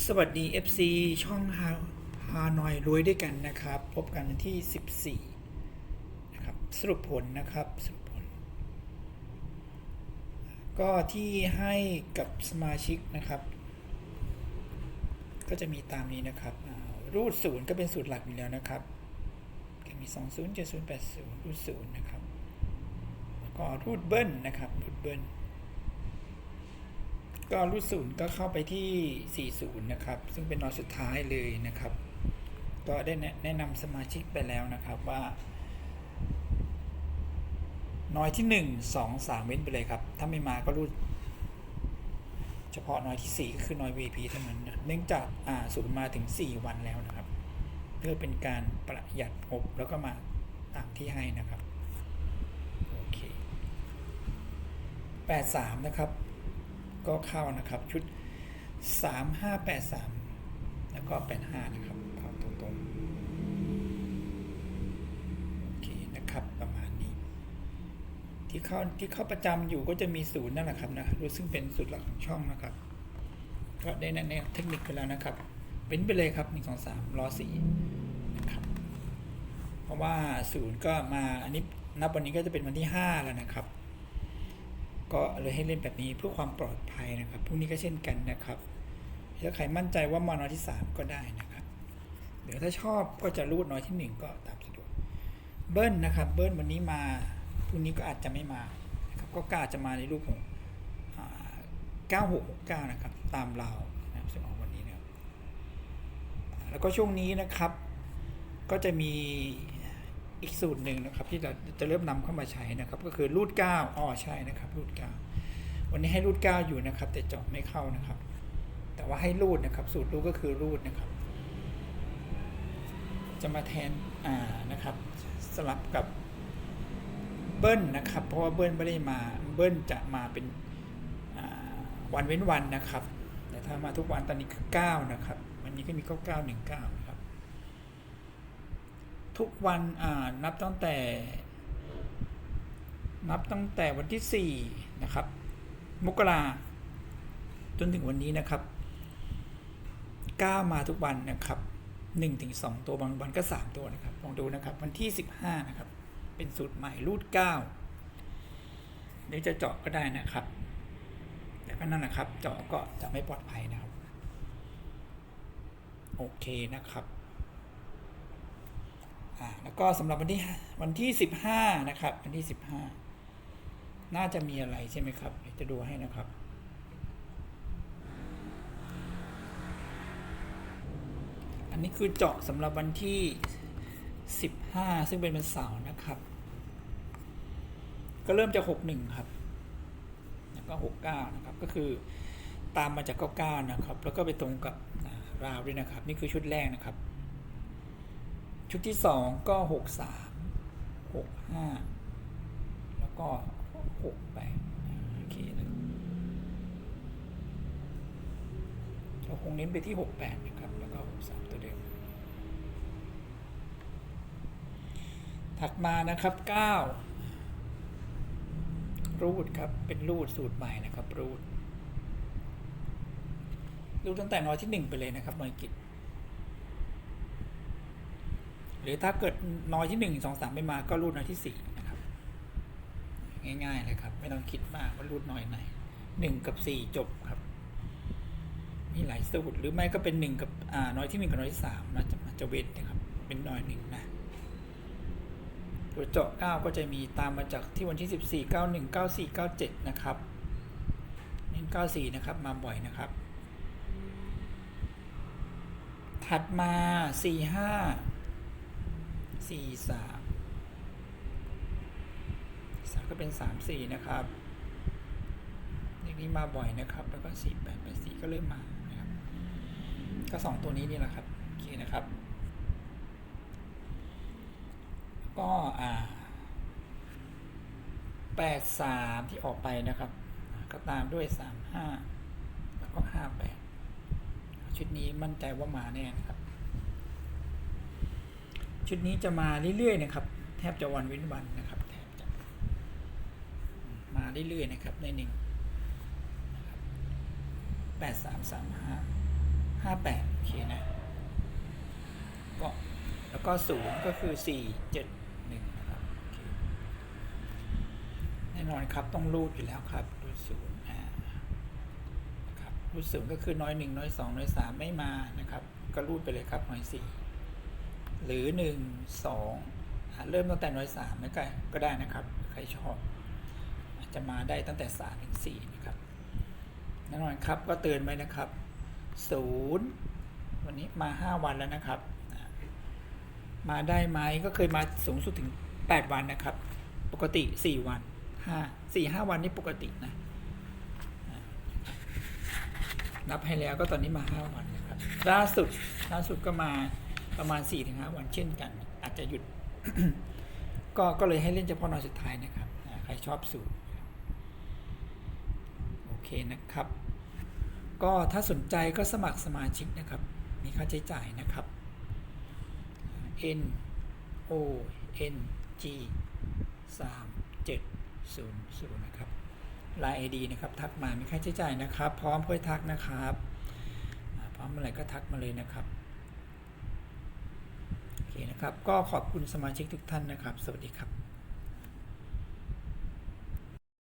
สวัสดี FC ช่องฮาฮานอยรวยด้วยกันนะครับ พบกันที่ 14 นะครับ สรุปผลนะครับ สรุปผล ก็ที่ให้กับสมาชิกนะครับ ก็จะมีตามนี้นะครับ รูดศูนย์ก็เป็นสูตรหลักอยู่แล้วนะครับก็มี 20 70 80 รูดศูนย์นะครับ แล้วก็รูดเบิ้ลนะครับ รูดเบิ้ล ก็รูดศูนย์ก็เข้าไปที่ 40 นะครับ ซึ่งเป็นนอยสุดท้ายเลยนะครับ ก็ได้แนะนำสมาชิกไปแล้วนะครับว่า น้อยที่ 1 2 3 เว้นไปเลยครับ ถ้าไม่มาก็รูดเฉพาะน้อยที่ 4 ก็คือน้อย VP เท่านั้นนะเนื่องจากอ่าศูนย์มาถึง 4 วันแล้วนะครับ เพื่อเป็นการประหยัดงบแล้วก็มาตามที่ให้นะครับ โอเค 83 นะครับ ก็เข้านะครับ ชุด 3583 แล้วก็ 85 นะครับเข้าตรงๆ โอเคนะครับประมาณนี้ ที่เข้าที่เข้าประจำอยู่ก็จะมีศูนย์นั่นแหละครับนะรู้ซึ่งเป็นสูตรหลักของช่องนะครับ ก็ได้แนะแนเทคนิคกันแล้วนะครับ เป็นไปเลยครับ 1 2 3ล้อสีนะครับเพราะว่าศูนย์ก็มาอันนี้นับวันนี้ก็จะเป็นวันที่ 5 แล้วนะครับ ก็เลยให้เล่นแบบนี้เพื่อความปลอดภัยนะครับพรุ่งนี้ก็เช่นกันนะครับถ้าใครมั่นใจว่ามานอที่ 3 ก็ได้นะครับ เดี๋ยวถ้าชอบก็จะรูดน้อยที่ 1 ก็ตามสะดวก เบิ้ลนะครับ เบิ้ลวันนี้มาพรุ่งนี้ก็อาจจะไม่มานะครับ ก็กล้าจะมาในรูปของอ่า9669 นะครับ ตามเรานะครับซึ่งออกวันนี้นะครับแล้วก็ช่วงนี้นะครับ ก็จะมี อีกสูตรหนึ่งนะครับ ที่เราจะเริ่มนำเข้ามาใช้นะครับ ก็คือรูดเก้าอ๋อใช่นะครับ รูดเก้าวันนี้ให้รูดเก้าอยู่นะครับ แต่เจาะไม่เข้านะครับ แต่ว่าให้รูดนะครับ สูตรรูดก็คือรูดนะครับ จะมาแทนอ่านะครับ สลับกับเบิ้ลนะครับ เพราะว่าเบิ้ลไม่ได้มาเบิ้ลจะมาเป็นวันเว้นวันนะครับ แต่ถ้ามาทุกวันตอนนี้คือ9นะครับ วันนี้ก็มี9 9 1 9นะครับ ทุกวันอ่านับตั้งแต่ นับตั้งแต่วันที่สี่นะครับ มกราจนถึงวันนี้นะครับก้ามาทุกวันนะครับหนึ่งถึงสองตัวบางวันก็สามตัวนะครับลองดูนะครับ วันที่สิบห้านะครับ เป็นสูตรใหม่รูดเก้าหรือจะเจาะก็ได้นะครับ แต่ก็นั่นแหละครับ เจาะก็จะไม่ปลอดภัยนะครับ โอเคนะครับ อ่าแล้วก็สำหรับวันที่วันที่สิบห้านะครับ วันที่สิบห้าน่าจะมีอะไรใช่ไหมครับจะดูให้นะครับอันนี้คือเจาะสำหรับวันที่สิบห้าซึ่งเป็นวันเสาร์นะครับ ก็เริ่มจากหกหนึ่งครับ แล้วก็หกเก้านะครับ ก็คือตามมาจากเก้าเก้านะครับ แล้วก็ไปตรงกับราวด้วยนะครับ นี่คือชุดแรกนะครับ ชุดที่สองก็หกสามหกห้าแล้วก็หกแปดโอเคนะครับเราคงเน้นไปที่หกแปดนะครับ แล้วก็หกสามตัวเดิมถัดมานะครับเก้ารูดครับ เป็นรูดสูตรใหม่นะครับ รูดรูดตั้งแต่น้อยที่หนึ่งไปเลยนะครับหน่วยกิจ หรือถ้าเกิดน้อยที่หนึ่งสองสามไม่มาก็รูดน้อยที่สี่นะครับ ง่ายๆเลยครับ ไม่ต้องคิดมากว่ารูดน้อยไหนหนึ่งกับสี่จบครับ มีหลายสูตรหรือไม่ก็เป็นหนึ่งกับอ่าน้อยที่หนึ่งกับน้อยที่สามนะจะมันจะเว้นนะครับ เป็นน้อยหนึ่งนะตัวเจาะเก้าก็จะมีตามมาจากที่วันที่สิบสี่เก้าหนึ่งเก้าสี่เก้าเจ็ดนะครับเน้นเก้าสี่นะครับ มาบ่อยนะครับ ถัดมาสี่ห้า สี่สามสามก็เป็นสามสี่นะครับเลขนี้มาบ่อยนะครับ แล้วก็สี่แปดแปดสี่ก็เริ่มมานะครับ ก็สองตัวนี้นี่แหละครับโอเคนะครับก็อ่าแปดสามที่ออกไปนะครับ ก็ตามด้วยสามห้าแล้วก็ห้าแปดชุดนี้มั่นใจว่ามาแน่นะครับ ชุดนี้จะมาเรื่อยๆนะครับ แทบจะวันเว้นวันนะครับแทบจะมาเรื่อยๆนะครับในหนึ่งแปดสามสามห้าห้าแปดโอเคนะก็แล้วก็ศูนย์ก็คือสี่เจ็ดหนึ่งนะครับแน่นอนครับต้องรูดอยู่แล้วครับรูดศูนย์นะครับรูดศูนย์ก็คือน้อยหนึ่งน้อยสองน้อยสามไม่มานะครับ ก็รูดไปเลยครับน้อยสี่ หรือหนึ่งสองเริ่มตั้งแต่น้อยสามไม่ก็ก็ได้นะครับ ใครชอบ อาจจะมาได้ตั้งแต่สามถึงสี่นะครับแน่นอนครับก็เตือนไว้นะครับศูนย์วันนี้มาห้าวันแล้วนะครับ มาได้ไหมก็เคยมาสูงสุดถึงแปดวันนะครับ ปกติสี่วันห้าสี่ห้าวันนี่ปกตินะนับให้แล้วก็ตอนนี้มาห้าวันนะครับล่าสุดล่าสุดก็มา ประมาณสี่ถึงห้าวันเช่นกัน อาจจะหยุด ก็ก็เลยให้เล่นเฉพาะนอนสุดท้ายนะครับ ใครชอบสูตรโอเคนะครับ ก็ถ้าสนใจก็สมัครสมาชิกนะครับ มีค่าใช้จ่ายนะครับ N O N G 3 7 0 0นะครับ Line ID นะครับทักมามีค่าใช้จ่ายนะครับ พร้อมเพื่อทักนะครับ พร้อมเมื่อไหร่ก็ทักมาเลยนะครับ เคนะครับ ก็ขอบคุณสมาชิกทุกท่านนะครับ สวัสดีครับ